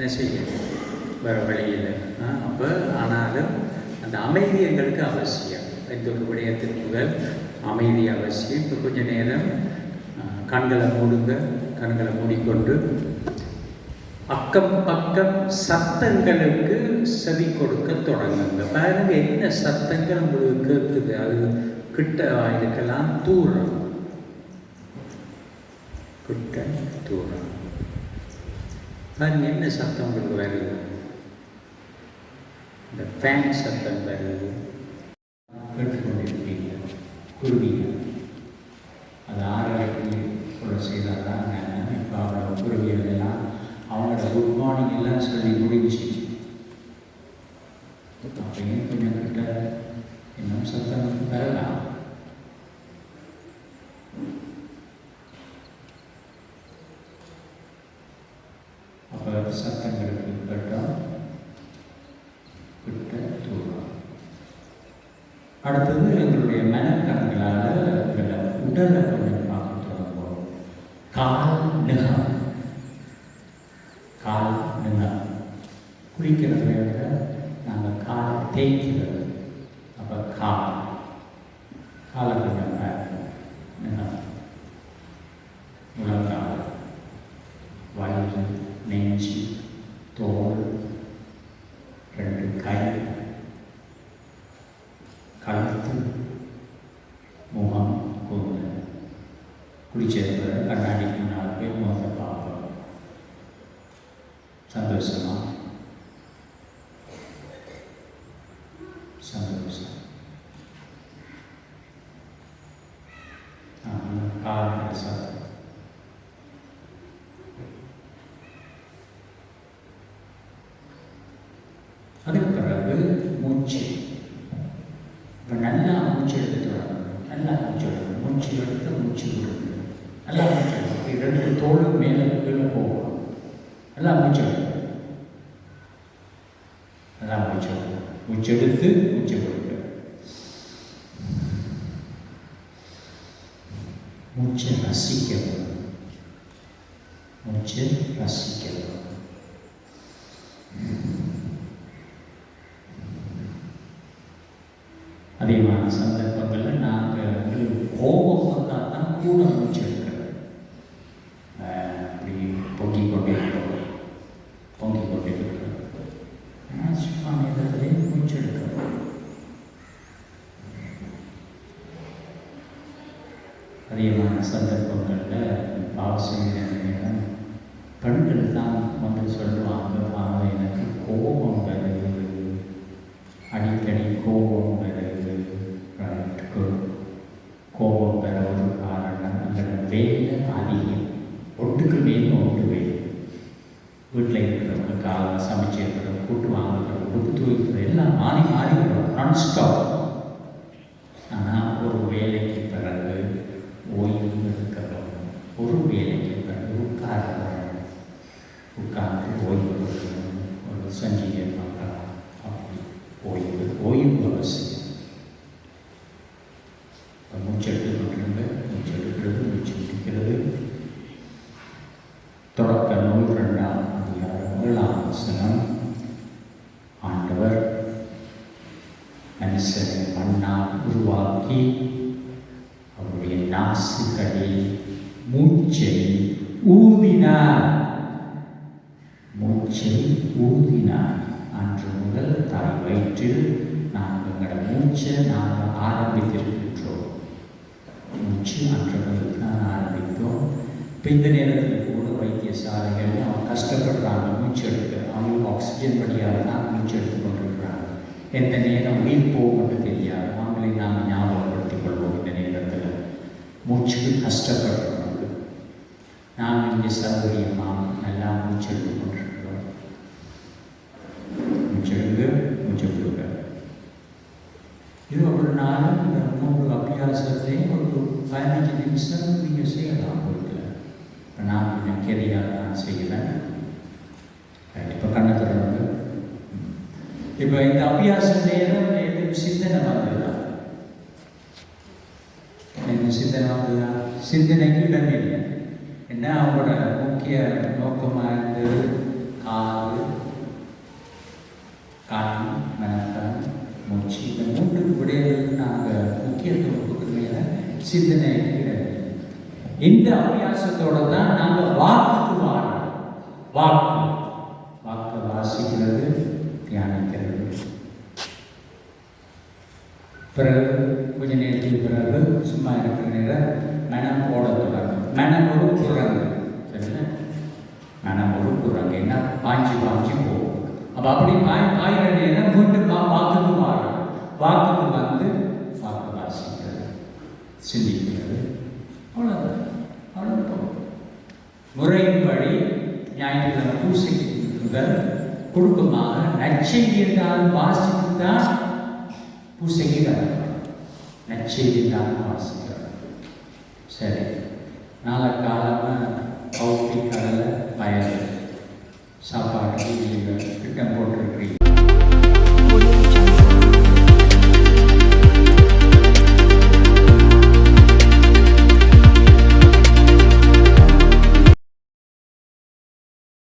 என்ன செய்ய வேறு வழியில் அப்போ ஆனாலும் அந்த அமைதி எங்களுக்கு அவசியம். எந்த ஒரு விடயத்திற்கு முதல் அமைதி அவசியம். இப்போ கொஞ்ச நேரம் கண்களை மூடுங்க. கண்களை மூடிக்கொண்டு அக்கம் பக்கம் சத்தங்களுக்கு செவி கொடுக்க தொடங்குங்க. பாருங்க என்ன சத்தங்கள் உங்களுக்கு கேட்குது அது கிட்ட இருக்கலாம் தூரம். கிட்ட தூரம். பாருங்க என்ன சத்தம் உங்களுக்கு வருது? இந்த ஃபேன் சத்தம் வருது கேட்டுக்கொண்டிருக்கீங்க. குருவிங்க. அது ஆரோக்கியத்தில் கூட செய்தால் தான் இப்போ அவரோட குருவிகள் எல்லாம் அவங்களோட குட் மார்னிங் எல்லாம் சொல்லி முடிஞ்சு அப்படியே கொஞ்சம் கிட்ட இன்னும் சத்தம் வரலாம் அப்போ சத்தங்களுக்கு கட்டம் கிட்ட தூரம் அடுத்தது எங்களுடைய மனக்கண்களால் உடலை கொஞ்சம் பார்த்துட்டு வருவோம். கால் நிகம் கால் நிகம் குளிக்கிறத விட நாங்கள் கால் தேய்க்கிறது. அப்போ கால். காலை குளிச்சதுல கண்ணாடிக்கு நாலு பேர் முகத்தை பார்ப்போம் சந்தோஷமா சந்தோஷம் காலத்தில் சத்தம் அதுக்கு பிறகு மூச்சு இப்போ நல்லா மூச்சு எடுத்துட்டு வரணும் நல்லா மூச்சு எடுக்கணும் மூச்சு எடுத்து மூச்சு விடணும் நல்லா அமைச்சிடும் ரெண்டு தோளும் மேலே கீழே போகணும் நல்லா அமைச்சிடும் எடுக்கணும் நல்லா மூச்சு எடுக்கணும் மூச்சு எடுத்து மூச்சை ரசிக்கணும். மூச்சை ரசிக்கணும். அதிகமான சந்தர்ப்பங்களில் நாங்கள் எங்களுக்கு கோபம் வந்தால் தான் கூட மூச்சு எடுக்கிறது ஆஹ் அப்படி பொங்கிக் கொண்டே இருக்கிறோம் பொங்கிக் கொண்டே இருக்கிறோம் ஆனால் சும்மா நேரத்திலே மூச்சு எடுக்கிறோம் அதிகமான சந்தர்ப்பங்களில் பாவசம் பெண்கள் தான் வந்து சொல்லுவாங்க. "ஆமா, எனக்கு கோபம் வருது. அடிக்கடி கோபம் வருது. கோபம் பெற ஒரு காரணம் அந்த வேலை அதிகம். ஒட்டுக்கு மேலே ஒட்டு வேலை. வீட்டில் இருக்கிறவங்க காலம் சமைச்சு இருக்கிறவங்க கூட்டு வாங்குறவங்க உடுப்பு துவைக்கிறது எல்லாம் மாறி மாறி வரும். நான் ஸ்டாப் ஒரு வேலைக்கு பிறகு உட்காரணும் உட்கார்ந்து ஓய்வு எடுக்கணும் ஒரு சஞ்சீவியை பார்க்கலாம் அப்படி ஓய்வு ஓய்வு அவசியம் மூச்செடுத்து மூச்சு எடுத்துக்கிட்டு மூச்சு எடுக்கிறது மூச்சு பிடிக்கிறது தொடக்க நூல் ரெண்டாம் அதிகாரம் ஏழாம் வசனம் ஆண்டவர் மனுஷனை மண்ணால் உருவாக்கி அவருடைய நாசுகளில் மூச்சை ஊதினார். மூச்சை ஊதினார். அன்று முதல் தாய் வயிற்றில் நாங்கள் எங்களோட மூச்சை நாங்கள் ஆரம்பித்திருக்கின்றோம். மூச்சு அன்று முதல் தான் ஆரம்பித்தோம். இப்போ இந்த நேரத்தில் கூட வைத்தியசாலைகள் அவங்க கஷ்டப்படுறாங்க மூச்சு எடுக்க. அவங்களுக்கு ஆக்சிஜன் வழியாக தான் மூச்சு எடுத்து கொண்டிருக்கிறாங்க. எந்த நேரம் உயிர் போகும்னு தெரியாது. அவங்களை நாம் ஞாபகப்படுத்திக் கொள்வோம் இந்த நேரத்தில். மூச்சுக்கு கஷ்டப்படுறோம் நாம் இங்கே சௌகரியமாக நல்லா மூச்சு கொண்டிருக்கிறோம். மூச்சு எடுங்க இது ஒரு நாளும் இந்த அபியாசத்தை ஒரு பதினஞ்சு நிமிஷம் நீங்கள் செய்யலாம் வீட்டில் இப்போ நான் கொஞ்சம் கெரியாக நான் செய்கிறேன். இப்போ கண்ணை திறந்து இப்போ இந்த அபியாச நேரம் எதுவும் சிந்தனை வந்ததா? எனக்கு சிந்தனை வந்ததா? சிந்தனைக்கு இடம் இல்லை என்ன அவங்களோட முக்கிய நோக்கமாக இருந்தது காது கண் மனக்கண் மூச்சு இந்த மூன்று விடயங்களுக்கு நாங்கள் முக்கியத்துவம் கொடுக்குறதுல சிந்தனை இந்த அபியாசத்தோட தான் நாங்கள் வாக்கு வாழணும் வாக்கு. வாக்கு வாசிக்கிறது தியானிக்கிறது. பிறகு கொஞ்ச நேரத்துக்கு பிறகு சும்மா இருக்கிற நேரம் மனம் போட மனம் ஒரு குரங்கு. சரிங்களா? மனம் ஒரு குரங்கு. என்ன? பாஞ்சு பாஞ்சு போகும். அப்போ அப்படி பாய் பாயிற நேரம் மீண்டும் வாக்குக்கு மாறும். வாக்குக்கு வந்து வாக்கு வாசிக்கிறது சிந்திக்கிறது. அவ்வளோதான் அவ்வளோதான் முறையின்படி ஞாயிற்றுக்கிழமை பூசைக்கு முதல் குடும்பமாக நற்செய்தி வாசித்து தான் பூசைக்கு வரணும் நற்செய்தி சரி. நாளக்காலமாக கவுத்தி கடலை பயல் சாப்பாடு திட்டம் போட்டிருக்கிறீங்க.